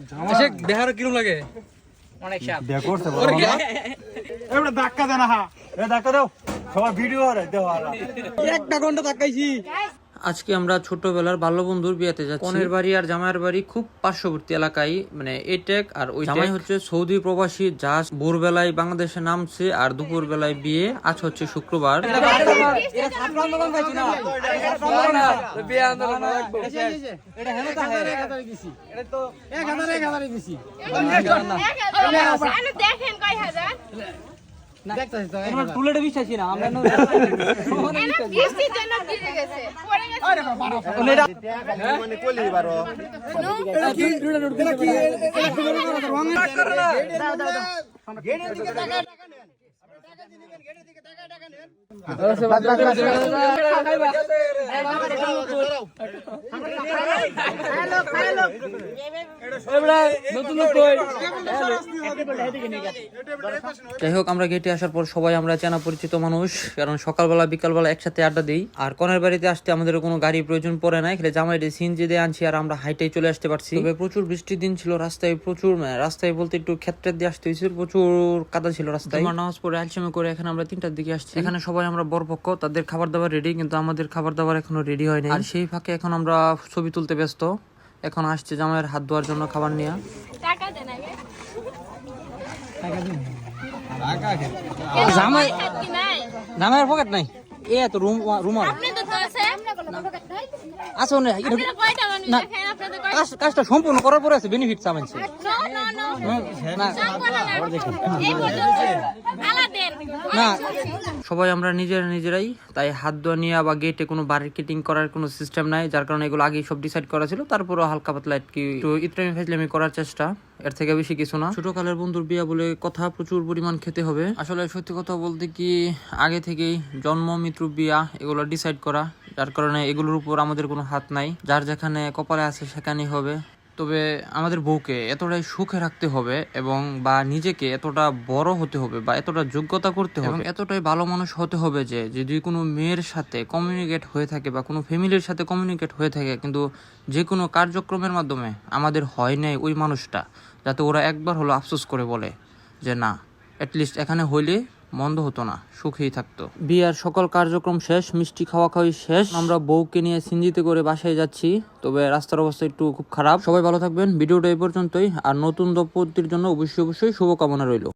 আচ্ছা দেহার কিরম লাগে? অনেক ধাক্কা দেওয়া হা। এ ধাক্কা দাও। সবাই ভিডিও আর দেও একটা ঘণ্টা তাকাইছি আজকে আমরা ছোটবেলার বাল্য বন্ধুর বিয়েতে যাচ্ছি। কনের বাড়ি আর জামাইয়ের বাড়ি খুব পার্শ্ববর্তী এলাকায় মানে এটেক আর ওই জামাই হচ্ছে সৌদি প্রবাসী যা ভোরবেলায় বাংলাদেশে নামছে আর দুপুর বেলায় বিয়ে আজ হচ্ছে শুক্রবার। দেখেন কয় হাজার। গেছে পড়ে গেছে নতুন লোক কই যাই হোক, আমরা গেটে আসার পর সবাই আমরা চেনা পরিচিত মানুষ, কারণ সকালবেলা, বিকালবেলা একসাথে আড্ডা দিই। আর কনের বাড়িতে আসতে আমাদের কোনো গাড়ি প্রয়োজন পড়ে না এখানে জামাইটে সিনজি দিয়ে আনছি আর আমরা হাইটাই চলে আসতে পারছি। তবে প্রচুর বৃষ্টির দিন ছিল, রাস্তায় প্রচুর মানে রাস্তায় বলতে একটু ক্ষেত্রে দিয়ে আসতে হয়েছিল, প্রচুর কাদা ছিল রাস্তায়। নামাজ পড়ে আলসামে করে এখানে আমরা তিনটার দিকে আসছি। এখানে সবাই আমরা বরপক্ষ তাদের খাবার দাবার রেডি কিন্তু আমাদের খাবার দাবার এখনও রেডি হয়নি আর সেই ফাঁকে এখন আমরা ছবি তুলতে ব্যস্ত। এখন আসছে জামাইয়ের হাত ধোয়ার জন্য খাবার নিয়ে। টাকা জামাই হাত কি নাই জামাইয়ের পকেট নাই। এ তো রুম রুমাল আপনি তো তো আছে আছে না কাজটা সম্পূর্ণ করার পরে আছে বেনিফিট চামাইছে নো সবাই আমরা নিজেরা নিজেরাই, তাই হাত ধোয়া নিয়ে বা গেটে কোনো মার্কেটিং করার কোনো সিস্টেম নাই, যার কারণে এগুলো আগেই সব ডিসাইড করা ছিল। তারপরও হালকা পাতলা কি একটু ইত্রামি ফাইজলামি করার চেষ্টা, এর থেকে বেশি কিছু না। ছোট কালের বন্ধুর বিয়া বলে কথা প্রচুর পরিমাণ খেতে হবে। আসলে সত্যি কথা বলতে কি, আগে থেকেই জন্ম মিত্র বিয়া এগুলো ডিসাইড করা, যার কারণে এগুলোর উপর আমাদের কোনো হাত নাই। যার যেখানে কপালে আছে সেখানেই হবে। তবে আমাদের বউকে এতটাই সুখে রাখতে হবে এবং বা নিজেকে এতটা বড় হতে হবে বা এতটা যোগ্যতা করতে হবে। এতটাই ভালো মানুষ হতে হবে যে, যদি কোনো মেয়ের সাথে কমিউনিকেট হয়ে থাকে বা কোনো ফ্যামিলির সাথে কমিউনিকেট হয়ে থাকে, কিন্তু যে কোনো কার্যক্রমের মাধ্যমে আমাদের হয় নাই ওই মানুষটা, যাতে ওরা একবার হলো আফসোস করে বলে যে, না অ্যাটলিস্ট এখানে হইলে মন্দ হতো না, সুখেই থাকতো। বিয়ার সকল কার্যক্রম শেষ, মিষ্টি খাওয়া খাওয়াই শেষ। আমরা বউকে নিয়ে সিঞ্জিতে করে বাসায় যাচ্ছি, তবে রাস্তার অবস্থা একটু খুব খারাপ। সবাই ভালো থাকবেন, ভিডিওটা এই পর্যন্তই। আর নতুন দম্পতির জন্য অবশ্যই অবশ্যই শুভকামনা রইল।